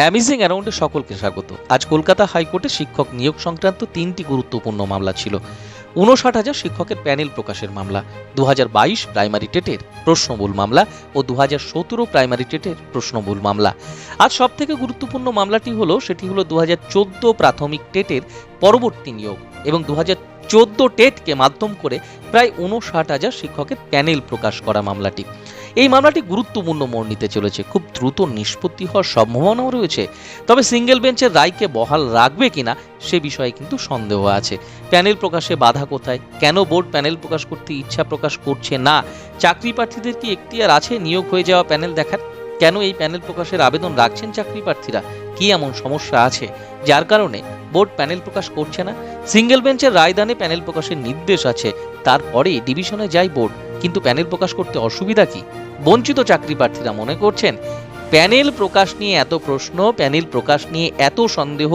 অ্যামিজিং অ্যারাউন্ডে সকলকে স্বাগত। আজ কলকাতা হাইকোর্টে শিক্ষক নিয়োগ সংক্রান্ত তিনটি গুরুত্বপূর্ণ মামলা ছিল। উনষাট হাজার শিক্ষকের প্যানেল প্রকাশের মামলা দু প্রাইমারি টেটের প্রশ্নমূল মামলা ও দু হাজার সতেরো প্রাইমারি টেটের প্রশ্নমূল মামলা। আজ সব থেকে গুরুত্বপূর্ণ মামলাটি হলো, সেটি হলো দু প্রাথমিক টেটের পরবর্তী নিয়োগ এবং দু চোদ্দ টেটকে মাধ্যম করে প্রায় উনষাট হাজার শিক্ষকের প্যানেল প্রকাশ করা মামলাটি। এই মামলাটি গুরুত্বপূর্ণ মোড় নিতে চলেছে। খুব দ্রুত নিষ্পত্তি হওয়ার সম্ভাবনাও রয়েছে। তবে সিঙ্গেল বেঞ্চের রায়কে বহাল রাখবে কিনা, সে বিষয়ে কিন্তু সন্দেহ আছে। প্যানেল প্রকাশে বাধা কোথায়? কেন বোর্ড প্যানেল প্রকাশ করতে ইচ্ছা প্রকাশ করছে না? চাকরি প্রার্থীদের কি এখতিয়ার আছে নিয়োগ হয়ে যাওয়া প্যানেল দেখার? কেন এই প্যানেল প্রকাশের আবেদন রাখছেন চাকরি প্রার্থীরা? কি এমন সমস্যা আছে? যার কারণে বোর্ড প্যানেল প্রকাশ করছে না? সিঙ্গেল বেঞ্চের রায়দানে প্যানেল প্রকাশের নির্দেশ আছে। তারপরে ডিভিশনে যায় বোর্ড। কিন্তু প্যানেল প্রকাশ করতে অসুবিধা কি? বঞ্চিত চাকরি প্রার্থীরা মনে করছেন, প্যানেল প্রকাশ নিয়ে এত প্রশ্ন, প্যানেল প্রকাশ নিয়ে এত সন্দেহ,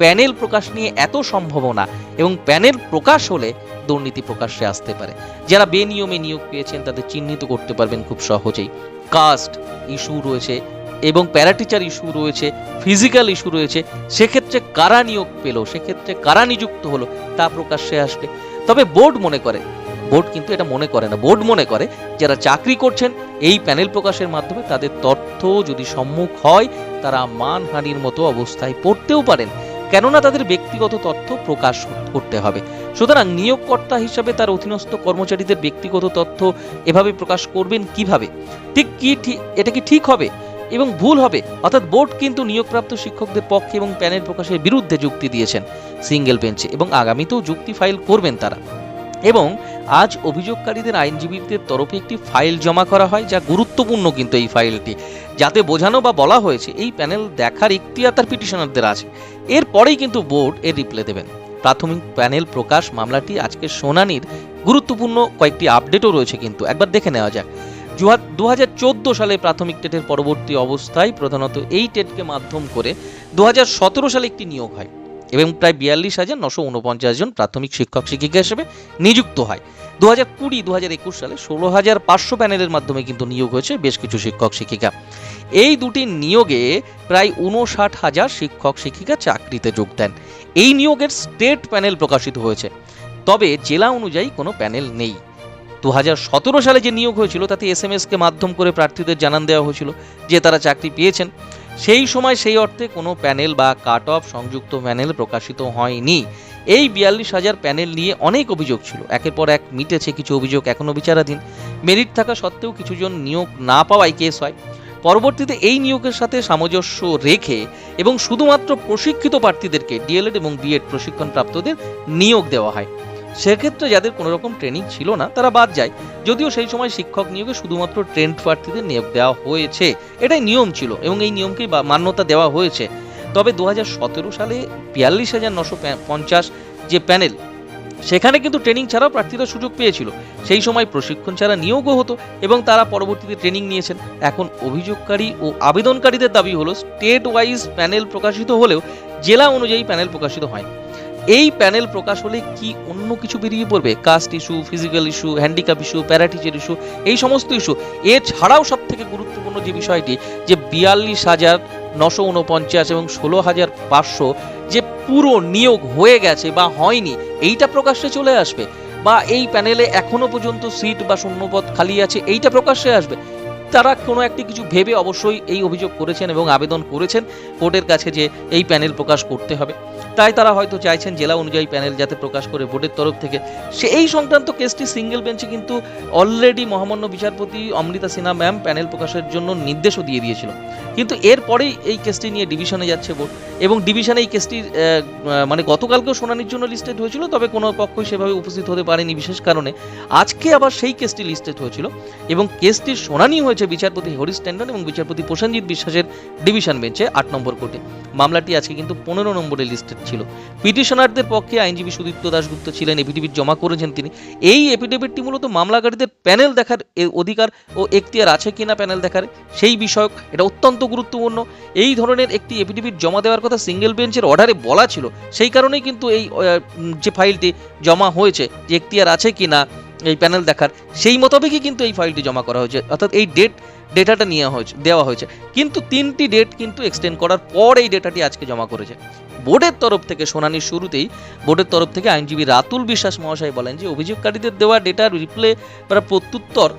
প্যানেল প্রকাশ নিয়ে এত সম্ভাবনা এবং প্যানেল প্রকাশ হলে দুর্নীতি প্রকাশ্যে আসতে পারে। যারা বেনিয়মে নিয়োগ পেয়েছেন তাদের চিহ্নিত করতে পারবেন খুব সহজেই। কাস্ট ইস্যু রয়েছে এবং প্যারাটিচার ইস্যু রয়েছে, ফিজিক্যাল ইস্যু রয়েছে, সেক্ষেত্রে কারা নিয়োগ পেল, সেক্ষেত্রে কারা নিযুক্ত হলো তা প্রকাশ্যে আসবে। তবে বোর্ড মনে করে বোর্ড কিন্তু এটা মনে করে না। বোর্ড মনে করে যারা চাকরি করছেন, এই প্যানেল প্রকাশের মাধ্যমে তাদের তথ্য যদি সম্মুখ হয়, তারা মানহানির মতো অবস্থায় পড়তেও পারেন। কেননা তাদের ব্যক্তিগত তথ্য প্রকাশ করতে হবে। সুতরাং নিয়োগকর্তা হিসাবে তার অধীনস্থ কর্মচারীদের ব্যক্তিগত তথ্য এভাবে প্রকাশ করবেন কীভাবে? ঠিক কি এটা কি ঠিক হবে? এবং ভুল হবে? অর্থাৎ বোর্ড কিন্তু নিয়োগপ্রাপ্ত শিক্ষকদের পক্ষে এবং প্যানেল প্রকাশের বিরুদ্ধে যুক্তি দিয়েছেন সিঙ্গেল বেঞ্চে এবং আগামীতেও যুক্তি ফাইল করবেন তারা। এবং আজ অভিযোগকারীদের আইনজীবীদের তরফে একটি ফাইল জমা করা হয় যা গুরুত্বপূর্ণ কিন্তু এই ফাইলটি। যাতে বোঝানো বা বলা হয়েছে, এই প্যানেল দেখার ইখতিয়ার তার পিটিশনারদের আছে। এরপরেই কিন্তু বোর্ড এর রিপ্লে দেবেন। প্রাথমিক প্যানেল প্রকাশ মামলাটি আজকে শুনানির গুরুত্বপূর্ণ কয়েকটি আপডেটও রয়েছে কিন্তু। একবার দেখে নেওয়া যাক। দু হাজার চোদ্দ সালে প্রাথমিক টেটের পরবর্তী অবস্থায় প্রধানত এই টেটকে মাধ্যম করে দু হাজার সতেরো সালে একটি নিয়োগ হয়। এবং প্রায় বিয়াল্লিশ হাজার নশো উনপঞ্চাশ জন প্রাথমিক শিক্ষক শিক্ষিকা হিসেবে নিযুক্ত হয়। দু হাজার কুড়ি দু হাজার একুশ সালে ষোলো হাজার পাঁচশো প্যানেলের মাধ্যমে কিন্তু নিয়োগ হয়েছে বেশ কিছু শিক্ষক শিক্ষিকা। এই দুটি নিয়োগে প্রায় উনষাট হাজার শিক্ষক শিক্ষিকা চাকরিতে যোগ দেন। এই নিয়োগের স্টেট প্যানেল প্রকাশিত হয়েছে। তবে জেলা অনুযায়ী কোনো প্যানেল নেই। দু হাজার সতেরো সালে যে নিয়োগ হয়েছিল, তাতে এস এম এসকে মাধ্যম করে প্রার্থীদের জানান দেওয়া হয়েছিল যে তারা চাকরি পেয়েছেন। সেই সময় সেই অর্থে কোনো প্যানেল বা কাট অফ সংযুক্ত প্যানেল প্রকাশিত হয়নি। এই বিয়াল্লিশ হাজার প্যানেল নিয়ে অনেক অভিযোগ ছিল। একের পর এক মিটেছে কিছু অভিযোগ এখনও বিচারাধীন। মেরিট থাকা সত্ত্বেও কিছুজন নিয়োগ না পাওয়ায় কেস হয়। পরবর্তীতে এই নিয়োগের সাথে সামঞ্জস্য রেখে এবং শুধুমাত্র প্রশিক্ষিত প্রার্থীদেরকে ডিএলএড এবং বিএড প্রশিক্ষণপ্রাপ্তদের নিয়োগ দেওয়া হয়। সেক্ষেত্রে যাদের কোনো রকম ট্রেনিং ছিল না, তারা বাদ যায়। যদিও সেই সময় শিক্ষক নিয়োগে শুধুমাত্র ট্রেন্ড প্রার্থীদের নিয়োগ দেওয়া হয়েছে। এটাই নিয়ম ছিল এবং এই নিয়মকেই মান্যতা দেওয়া হয়েছে। তবে দু হাজার সতেরো সালে বিয়াল্লিশ হাজার নশো পঞ্চাশ যে প্যানেল, সেখানে কিন্তু ট্রেনিং ছাড়াও প্রার্থীরা সুযোগ পেয়েছিল। সেই সময় প্রশিক্ষণ ছাড়া নিয়োগও হতো এবং তারা পরবর্তীতে ট্রেনিং নিয়েছেন। এখন অভিযোগকারী ও আবেদনকারীদের দাবি হলো স্টেট ওয়াইজ প্যানেল প্রকাশিত হলেও জেলা অনুযায়ী প্যানেল প্রকাশিত হয় এই প্যানেল প্রকাশ হলে কি অন্য কিছু বেরিয়ে পড়বে? Caste issue physical issue handicap issue para teacher issue এই সমস্ত ইস্যু এছাড়াও সব থেকে গুরুত্বপূর্ণ যে বিষয়টি, যে বিয়াল্লিশ হাজার নশো উনপঞ্চাশ এবং ষোলো হাজার পাঁচশো যে পুরো নিয়োগ হয়ে গেছে বা হয়নি, এইটা প্রকাশ্যে চলে আসবে? বা এই প্যানেলে এখনও পর্যন্ত সিট বা শূন্যপদ খালি আছে, এইটা প্রকাশ্যে আসবে? তারা কোনো একটি কিছু ভেবে অবশ্যই এই অভিযোগ করেছেন এবং আবেদন করেছেন। কোর্টের কাছে যে এই প্যানেল প্রকাশ করতে হবে। তাই তারা হয়তো চাইছেন জেলা অনুযায়ী প্যানেল যাতে প্রকাশ করে বোর্ডের তরফ থেকে। সে এই সংক্রান্ত কেসটি সিঙ্গেল বেঞ্চে কিন্তু অলরেডি মহামান্য বিচারপতি অমৃতা সিনহা ম্যাম প্যানেল প্রকাশের জন্য নির্দেশও দিয়ে দিয়েছিল। কিন্তু এরপরেই এই কেসটি নিয়ে ডিভিশনে যাচ্ছে বোর্ড এবং ডিভিশনে এই আহ, মানে গতকালকেও শুনানির জন্য লিস্টেড হয়েছিল তবে কোনো পক্ষই সেভাবে উপস্থিত হতে পারেনি বিশেষ কারণে। আজকে আবার সেই কেসটি লিস্টেড হয়েছিল এবং কেসটির শুনানি হয়েছে বিচারপতি হরিশ ট্যান্ডন এবং বিচারপতি প্রসেনজিৎ বিশ্বাসের ডিভিশন বেঞ্চে আট নম্বর কোর্টে। মামলাটি আজকে কিন্তু পনেরো নম্বরে লিস্টেড ছিল। পিটিশনারদের পক্ষে আইনজীবী সুদীপ্ত দাশগুপ্ত ছিলেন, এফিডেভিট জমা করেছেন তিনি। এই এফিডেভিটটি মূলত মামলাকারীদের প্যানেল দেখার অধিকার ও এখতিয়ার আছে কিনা প্যানেল দেখার সেই বিষয়ক এটা অত্যন্ত গুরুত্বপূর্ণ। এই ধরনের একটি এফিডেভিট জমা দেওয়ার কথা সিঙ্গেল বেঞ্চের অর্ডারে বলা ছিল, সেই কারণেই কিন্তু এই যে ফাইলটি জমা হয়েছে, যে এখতিয়ার আছে কিনা এই প্যানেল দেখার সেই মোতাবেকই কিন্তু এই ফাইলটি জমা করা হয়েছে। অর্থাৎ এই ডেট ডেটাটা নিয়ে হয়েছে, দেওয়া হয়েছে। কিন্তু তিনটি ডেট কিন্তু এক্সটেন্ড করার পর এই ডেটাটি আজকে জমা করেছে। বোর্ডের তরফ থেকে, শুনানির শুরুতেই বোর্ডের তরফ থেকে আইনজীবী রাতুল বিশ্বাস মহাশয় বলেন যে, অভিযোগকারীদের দেওয়া ডেটার রিপ্লে বা প্রত্যুত্তর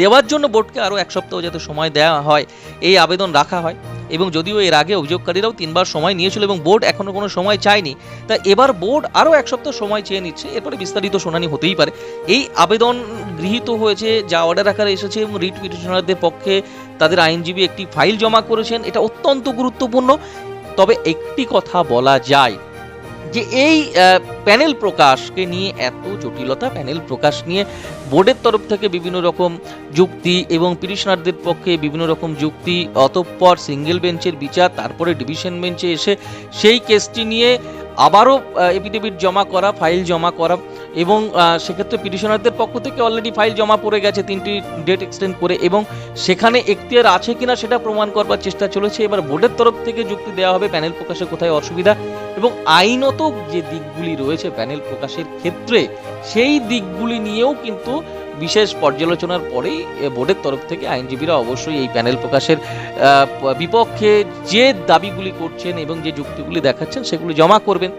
দেওয়ার জন্য বোর্ডকে আরও এক সপ্তাহ যাতে সময় দেওয়া হয়, এই আবেদন রাখা হয়। এবং যদিও এর আগে অভিযোগকারীরাও তিনবার সময় নিয়েছিল এবং বোর্ড এখনও কোনো সময় চায়নি, তা এবার বোর্ড আরও এক সপ্তাহ সময় চেয়ে নিচ্ছে। এরপরে বিস্তারিত শুনানি হতেই পারে। এই আবেদন গৃহীত হয়েছে, যা অর্ডার আকারে এসেছে এবং রিট পিটিশনারদের পক্ষে তাদের আইনজীবী একটি ফাইল জমা করেছেন। এটা অত্যন্ত গুরুত্বপূর্ণ। তবে একটি কথা বলা যায় যে এই প্যানেল প্রকাশকে নিয়ে, এত জটিলতা প্যানেল প্রকাশ নিয়ে বোর্ডের তরফ থেকে বিভিন্ন রকম যুক্তি এবং পিটিশনারদের পক্ষে বিভিন্ন রকম যুক্তি, অতঃপর সিঙ্গেল বেঞ্চের বিচার, তারপরে ডিভিশন বেঞ্চে এসে সেই কেসটি নিয়ে আবারও এফিডেভিট জমা করা, ফাইল জমা করা এবং সেক্ষেত্রে পিটিশনারদের পক্ষ থেকে অলরেডি ফাইল জমা পড়ে গেছে, তিনটি ডেট এক্সটেন্ড করে এবং সেখানে এখতিয়ার আছে কিনা সেটা প্রমাণ করবার চেষ্টা চলেছে। এবার বোর্ডের তরফ থেকে যুক্তি দেওয়া হবে প্যানেল প্রকাশে কোথায় অসুবিধা এবং আইনত যে দিকগুলি রয়েছে প্যানেল প্রকাশের ক্ষেত্রে, সেই দিকগুলি নিয়েও কিন্তু বিশেষ পর্যালোচনার পরেই বোর্ডের তরফ থেকে আইনজীবীরা অবশ্যই এই প্যানেল প্রকাশের বিপক্ষে যে দাবিগুলি করছেন এবং যে যুক্তিগুলি দেখাচ্ছেন সেগুলি জমা করবেন।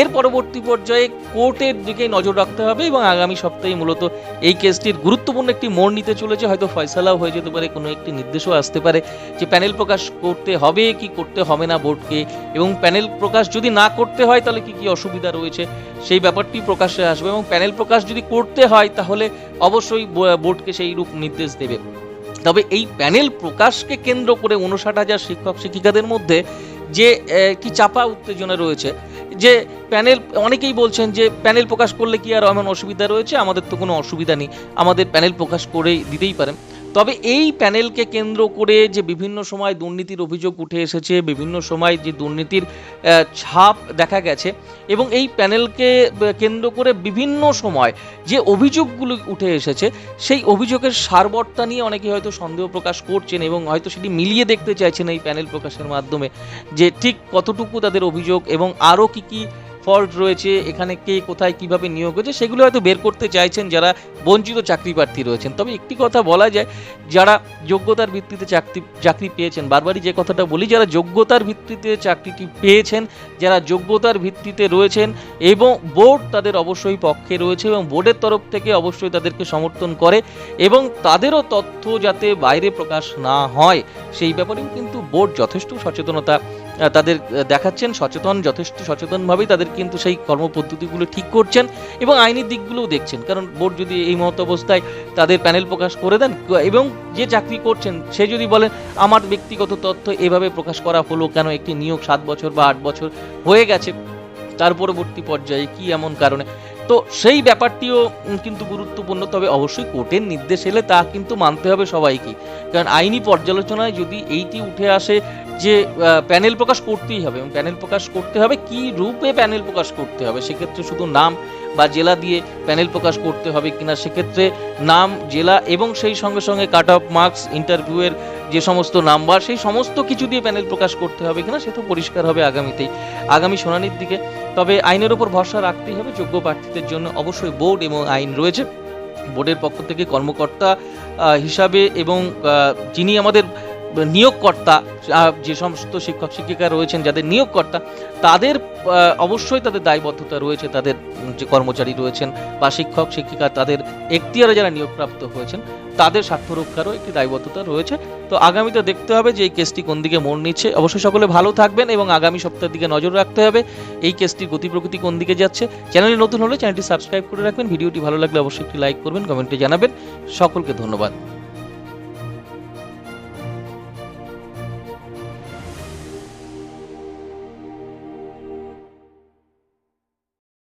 এর পরবর্তী পর্যায়ে কোর্টের দিকে নজর রাখতে হবে এবং আগামী সপ্তাহে মূলত এই কেসটির গুরুত্বপূর্ণ একটি মোড় নিতে চলেছে। হয়তো ফয়সালাও হয়ে যেতে পারে, কোনো একটি নির্দেশও আসতে পারে যে প্যানেল প্রকাশ করতে হবে কি করতে হবে না বোর্ডকে এবং প্যানেল প্রকাশ যদি না করতে হয় তাহলে কি কি অসুবিধা রয়েছে সেই ব্যাপারটি প্রকাশ্যে আসবে এবং প্যানেল প্রকাশ যদি করতে হয় তাহলে অবশ্যই বোর্ডকে সেই রূপ নির্দেশ দেবে। তবে এই প্যানেল প্রকাশকে কেন্দ্র করে উনষাট হাজার শিক্ষক শিক্ষিকাদের মধ্যে যে একটি চাপা উত্তেজনা রয়েছে যে প্যানেল, অনেকেই বলছেন যে প্যানেল প্রকাশ করলে কি আর এমন অসুবিধা রয়েছে? আমাদের তো কোনো অসুবিধা নেই। আমাদের প্যানেল প্রকাশ করে দিতেই পারেন। তবে এই প্যানেলকে কেন্দ্র করে যে বিভিন্ন সময় দুর্নীতির অভিযোগ উঠে এসেছে, বিভিন্ন সময় যে দুর্নীতির ছাপ দেখা গেছে এবং এই প্যানেলকে কেন্দ্র করে বিভিন্ন সময় যে অভিযোগগুলো উঠে এসেছে, সেই অভিযোগের সারবর্তা নিয়ে অনেকে হয়তো সন্দেহ প্রকাশ করছেন এবং হয়তো সেটি মিলিয়ে দেখতে চাইছেন এই প্যানেল প্রকাশের মাধ্যমে যে ঠিক কতটুকু তাদের অভিযোগ এবং আরও কি কি ফল্ট রয়েছে, এখানে কে কোথায় কীভাবে নিয়োগ হয়েছে, সেগুলো হয়তো বের করতে চাইছেন যারা বঞ্চিত চাকরি প্রার্থী রয়েছেন। তবে একটি কথা বলা যায়, যারা যোগ্যতার ভিত্তিতে চাকরি চাকরি পেয়েছেন, বারবারই যে কথাটা বলি, যারা যোগ্যতার ভিত্তিতে চাকরিটি পেয়েছেন, যারা যোগ্যতার ভিত্তিতে রয়েছেন এবং বোর্ড তাদের অবশ্যই পক্ষে রয়েছে এবং বোর্ডের তরফ থেকে অবশ্যই তাদেরকে সমর্থন করে এবং তাদেরও তথ্য যাতে বাইরে প্রকাশ না হয়। সেই ব্যাপারেও কিন্তু বোর্ড যথেষ্ট সচেতনতা তাদের দেখাচ্ছেন, সচেতন, যথেষ্ট সচেতনভাবেই তাদের কিন্তু সেই কর্মপদ্ধতিগুলো ঠিক করছেন এবং আইনি দিকগুলোও দেখছেন। কারণ বোর্ড যদি এই মত অবস্থায় তাদের প্যানেল প্রকাশ করে দেন, এবং যে চাকরি করছেন, সে যদি বলেন, আমার ব্যক্তিগত তথ্য এভাবে প্রকাশ করা হলো কেন? একটি নিয়োগ সাত বছর বা আট বছর হয়ে গেছে। তার পরবর্তী পর্যায়ে কি এমন কারণে? তো সেই ব্যাপারটিও কিন্তু গুরুত্বপূর্ণ, তবে অবশ্যই কোর্টের নির্দেশ এলে তা কিন্তু মানতে হবে সবাইকে। কারণ আইনি পর্যালোচনায় যদি এইটি উঠে আসে যে প্যানেল প্রকাশ করতেই হবে, এবং প্যানেল প্রকাশ করতে হবে, কি রূপে প্যানেল প্রকাশ করতে হবে? সেক্ষেত্রে শুধু নাম বা জেলা দিয়ে প্যানেল প্রকাশ করতে হবে কিনা? সেক্ষেত্রে নাম, জেলা এবং সেই সঙ্গে সঙ্গে কাট অফ মার্কস ইন্টারভিউয়ের যে সমস্ত নাম্বার, সেই সমস্ত কিছু দিয়ে প্যানেল প্রকাশ করতে হবে কিনা? সে তো পরিষ্কার হবে আগামীতেই। আগামী শুনানির দিকে তবে আইনের উপর ভরসা রাখতেই হবে যোগ্য প্রার্থীদের জন্য। অবশ্যই বোর্ড এবং আইন রয়েছে। বোর্ডের পক্ষ থেকে কর্মকর্তা হিসাবে এবং যিনি আমাদের নিয়োগকর্তা যে সমস্ত শিক্ষক শিক্ষিকা রয়েছেন, যাদের নিয়োগকর্তা, তাদের অবশ্যই তাদের দায়বদ্ধতা রয়েছে, তাদের যে কর্মচারী রয়েছেন বা শিক্ষক শিক্ষিকা, তাদের এখতিয়ারে যারা নিয়োগপ্রাপ্ত হয়েছেন তাদের স্বার্থ রক্ষারও একটি দায়বদ্ধতা রয়েছে। তো আগামীতে দেখতে হবে যে এই কেসটি কোন দিকে মন নিচ্ছে। অবশ্যই সকলে ভালো থাকবেন এবং আগামী সপ্তাহের দিকে নজর রাখতে হবে এই কেসটির গতি প্রকৃতি কোন দিকে যাচ্ছে। চ্যানেলে নতুন হলে চ্যানেলটি সাবস্ক্রাইব করে রাখবেন। ভিডিওটি ভালো লাগলে অবশ্যই একটি লাইক করবেন, কমেন্টে জানাবেন। সকলকে ধন্যবাদ।